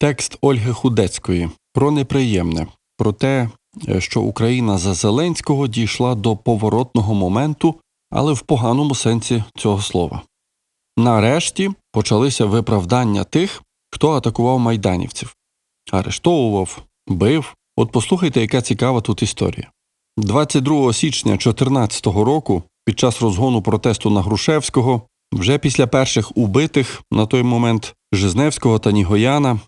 Текст Ольги Худецької про неприємне, про те, е, що Україна за Зеленського дійшла до поворотного моменту, але в поганому сенсі цього слова. Нарешті почалися виправдання тих, хто атакував майданівців, арештовував, бив. От послухайте, яка цікава тут історія. 22 січня 2014 року, під час розгону протесту на Грушевського, вже після перших убитих на той момент Жизневського та Нігояна,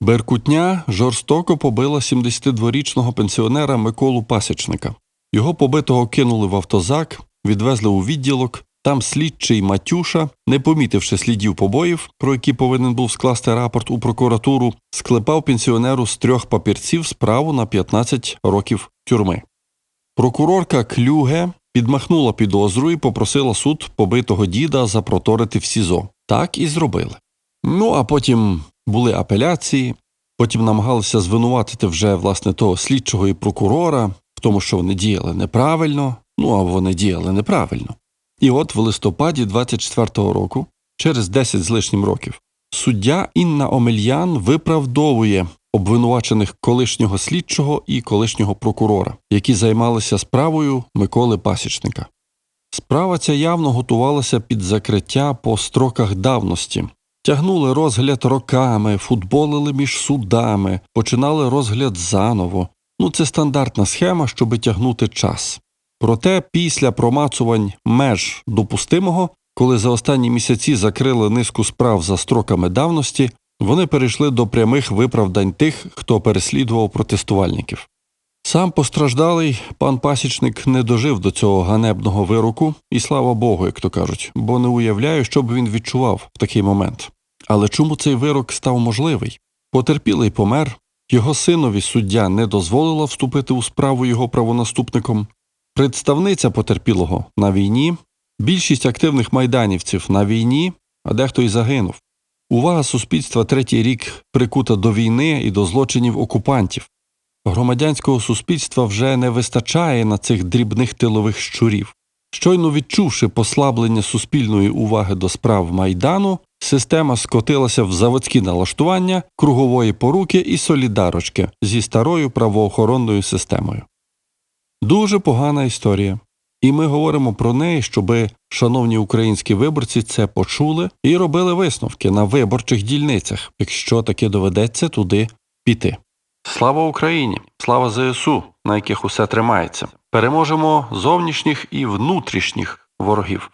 Беркутня жорстоко побила 72-річного пенсіонера Миколу Пасічника. Його побитого кинули в автозак, відвезли у відділок. Там слідчий Матюша, не помітивши слідів побоїв, про які повинен був скласти рапорт у прокуратуру, склепав пенсіонеру з трьох папірців справу на 15 років тюрми. Прокурорка Клюге підмахнула підозру і попросила суд побитого діда запроторити в СІЗО. Так і зробили. Ну а потім були апеляції, потім намагалися звинуватити вже власне того слідчого і прокурора в тому, що вони діяли неправильно, ну а вони діяли неправильно. І от в листопаді 24-го року, через 10 з лишнім років, суддя Інна Омельян виправдовує обвинувачених колишнього слідчого і колишнього прокурора, які займалися справою Миколи Пасічника. Справа ця явно готувалася під закриття по строках давності. Тягнули розгляд роками, футболили між судами, починали розгляд заново. Ну, це стандартна схема, щоби тягнути час. Проте після промацувань меж допустимого, коли за останні місяці закрили низку справ за строками давності, вони перейшли до прямих виправдань тих, хто переслідував протестувальників. Сам постраждалий пан пасічник не дожив до цього ганебного вироку, і слава Богу, як то кажуть, бо не уявляю, що б він відчував в такий момент. Але чому цей вирок став можливий? Потерпілий помер, його синові суддя не дозволила вступити у справу його правонаступником. Представниця потерпілого на війні, більшість активних майданівців на війні, а дехто й загинув. Увага суспільства третій рік прикута до війни і до злочинів окупантів. Громадянського суспільства вже не вистачає на цих дрібних тилових щурів. Щойно відчувши послаблення суспільної уваги до справ майдану, система скотилася в заводські налаштування кругової поруки і солідарочки зі старою правоохоронною системою. Дуже погана історія. І ми говоримо про неї, щоби шановні українські виборці це почули і робили висновки на виборчих дільницях, якщо таки доведеться туди піти. Слава Україні! Слава ЗСУ, на яких усе тримається. Переможемо зовнішніх і внутрішніх ворогів.